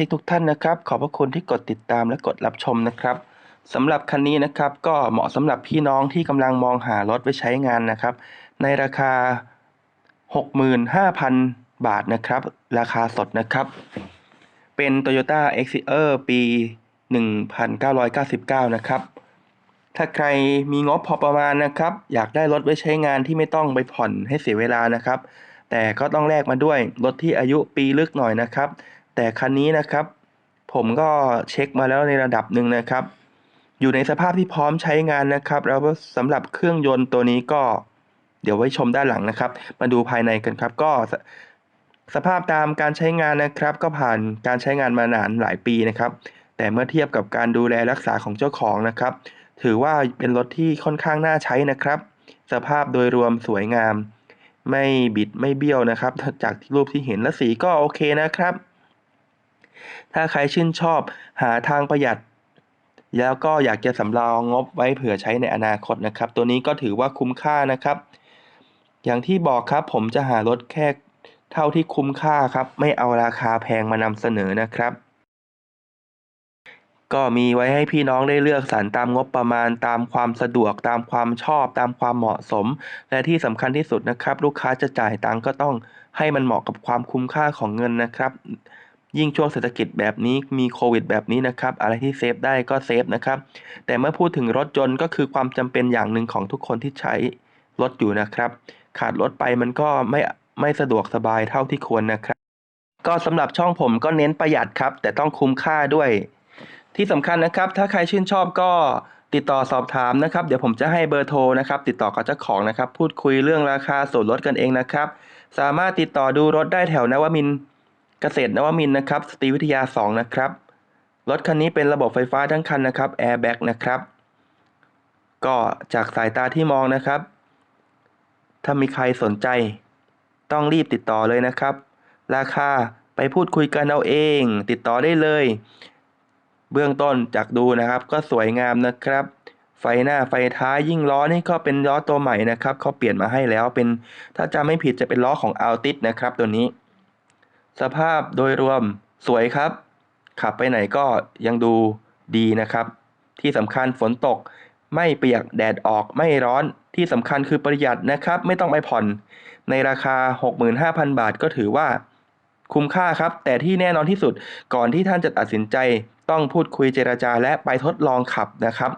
ชิกทุกท่านนะครับ ขอบพระคุณที่กดติดตามและกดรับชมนะครับสำหรับคันนี้นะครับก็เหมาะสำหรับพี่น้องที่กำลังมองหารถไว้ใช้งานนะครับ ในราคา 65,000 บาทนะครับ ราคาสดนะครับ เป็น Toyota e x i e r ปี 1999 นะครับ ถ้าใครมีงบพอประมาณนะครับ อยากได้รถไว้ใช้งานที่ไม่ต้องไปผ่อนให้เสียเวลานะครับ แต่ก็ต้องแลกมาด้วยรถที่อายุปีลึกหน่อยนะครับ แต่คันนี้นะครับ ผมก็เช็คมาแล้วในระดับหนึ่งนะครับ อยู่ในสภาพที่พร้อมใช้งานนะครับ แล้วสำหรับเครื่องยนต์ตัวนี้ก็ เดี๋ยวไว้ชมด้านหลังนะครับ มาดูภายในกันครับก็สสภาพตามการใช้งานนะครับ ก็ผ่านการใช้งานมานานหลายปีนะครับ แต่เมื่อเทียบกับการดูแลรักษาของเจ้าของนะครับ ถือว่าเป็นรถที่ค่อนข้างน่าใช้นะครับ สภาพโดยรวมสวยงาม ไม่บิดไม่เบี้ยวนะครับ จากรูปที่เห็นและสีก็โอเคนะครับ ถ้าใครชื่นชอบหาทางประหยัด แล้วก็อยากจะสำรองงบไว้เผื่อใช้ในอนาคตนะครับ ตัวนี้ก็ถือว่าคุ้มค่านะครับ อย่างที่บอกครับผมจะหารถแค่เท่าที่คุ้มค่าครับ ไม่เอาราคาแพงมานำเสนอนะครับก็มีไว้ให้พี่น้องได้เลือกสรรตามงบประมาณตามความสะดวกตามความชอบตามความเหมาะสม และที่สำคัญที่สุดนะครับ ลูกค้าจะจ่ายตังก็ต้องให้มันเหมาะกับความคุ้มค่าของเงินนะครับ ยิ่งช่วงเศรษฐกิจแบบนี้มีโควิดแบบนี้นะครับ อะไรที่เซฟได้ก็เซฟนะครับ แต่เมื่อพูดถึงรถยนต์ก็คือความจำเป็นอย่างหนึ่งของทุกคนที่ใช้รถอยู่นะครับ ขาดรถไปมันก็ไม่ไม่สะดวกสบายเท่าที่ควรนะครับ ก็สำหรับช่องผมก็เน้นประหยัดครับ แต่ต้องคุ้มค่าด้วย ที่สำคัญนะครับ ถ้าใครชื่นชอบก็ติดต่อสอบถามนะครับ เดี๋ยวผมจะให้เบอร์โทรนะครับ ติดต่อกับเจ้าของนะครับ พูดคุยเรื่องราคาส่วนลดกันเองนะครับ สามารถติดต่อดูรถได้แถวนวมิน เกษตรนวมินนะครับสตรีวิทยา 2 นะครับ รถคันนี้เป็นระบบไฟฟ้าทั้งคันนะครับแอร์แบ็กนะครับ ก็จากสายตาที่มองนะครับ ถ้ามีใครสนใจ ต้องรีบติดต่อเลยนะครับ ราคาไปพูดคุยกันเอาเอง ติดต่อได้เลย เบื้องต้นจากดูนะครับ ก็สวยงามนะครับ ไฟหน้าไฟท้ายยิ่งล้อนี่ก็เป็นล้อตัวใหม่นะครับเขาเปลี่ยนมาให้แล้วเป็นถ้าจำไม่ผิดจะเป็นล้อของ a l t i s นะครับตัวนี้ สภาพโดยรวมสวยครับ ขับไปไหนก็ยังดูดีนะครับ ที่สำคัญฝนตกไม่เปียกแดดออกไม่ร้อนที่สำคัญคือประหยัดนะครับ ไม่ต้องไปผ่อน ในราคา 65,000 บาทก็ถือว่า คุ้มค่าครับ แต่ที่แน่นอนที่สุดก่อนที่ท่านจะตัดสินใจ ต้องพูดคุยเจราจาและไปทดลองขับนะครับ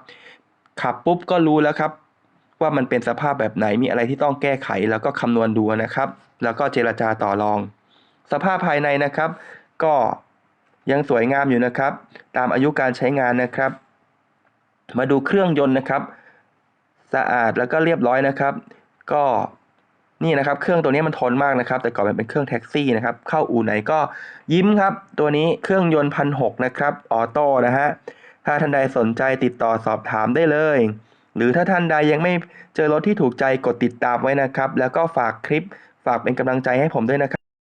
ขับปุ๊บก็รู้แล้วครับ ว่ามันเป็นสภาพแบบไหนมีอะไรที่ต้องแก้ไขแล้วก็คำนวณดูนะครับ แล้วก็เจราจาต่อรอง สภาพภายในนะครับ ก็ยังสวยงามอยู่นะครับ ตามอายุการใช้งานนะครับ มาดูเครื่องยนต์นะครับ สะอาดแล้วก็เรียบร้อยนะครับ ก็นี่นะครับ เครื่องตัวนี้มันทนมากนะครับ แต่ก่อนมันเป็นเครื่องแท็กซี่นะครับ เข้าอู่ไหนก็ยิ้มครับ ตัวนี้เครื่องยนต์พันหกนะครับออโต้นะฮะถ้าท่านใดสนใจติดต่อสอบถามได้เลย หรือถ้าท่านใดยังไม่เจอรถที่ถูกใจกดติดตามไว้นะครับ แล้วก็ฝากคลิปฝากเป็นกำลังใจให้ผมด้วยนะครับ